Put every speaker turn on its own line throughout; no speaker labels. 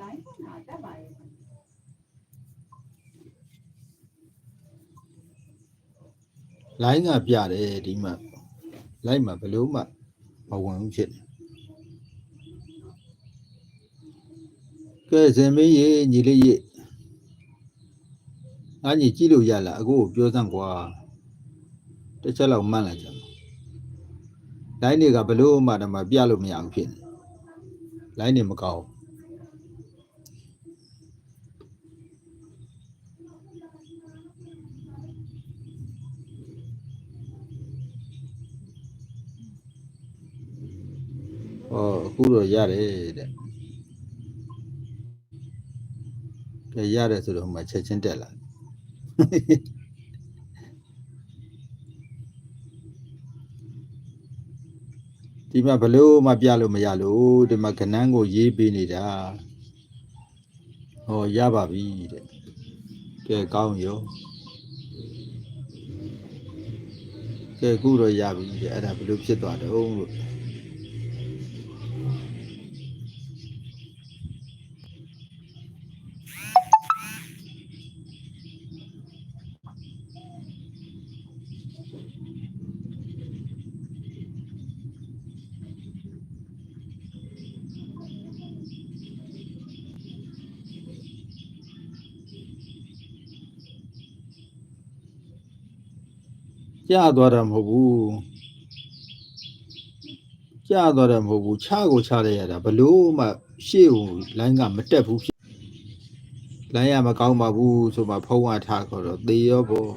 လိုင်းဖွင့်တာတက်ပါရဲ့
လိုင်းကပြတယ်ဒီမှာလိုင်းမှာဘယ်လို့မှမဝင်ဘူးဖြစ်တယ်ကဲဇင်မင်းရေညီလေးရေအညီကြည့်လို့ရလားအခုကိုပြောစမ်းကွာတစ်ချက်လောက်မှန်းလိုက်ကြမှာလိုင်းတွေကဘယ်လို့မှတော့မပြလို့မရဘူးဖြစ်နေလိုင်းတွေမကောင်း ဟောအခုတော့ရတယ်တဲ့ကဲရတယ်ဆိုတော့မှချက်ချင်းတက်လာဒီမှာဘယ်လို့မှပြလို့မရလို့ဒီမှာကနန်းကိုရေးပေးနေတာဟောရပါပြီတဲ့ကဲကောင်းရောကဲအခုတော့ရပြီတဲ့အဲ့ဒါဘယ်လိုဖြစ်သွားတော့လို့ ကြာသွားတာမဟုတ်ဘူးကြာသွားတာမဟုတ်ဘူးခြားကိုခြားလိုက်ရတာဘလို့မှရှေ့ကိုလိုင်းကမတက်ဘူးဖြစ်လိုင်းရမကောင်းပါဘူးဆိုမှဖုံးဝထားခေါ်တော့သေရောပေါ့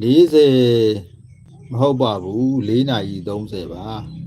40မဟုတ်ပါဘူး4နာရီ30ပါ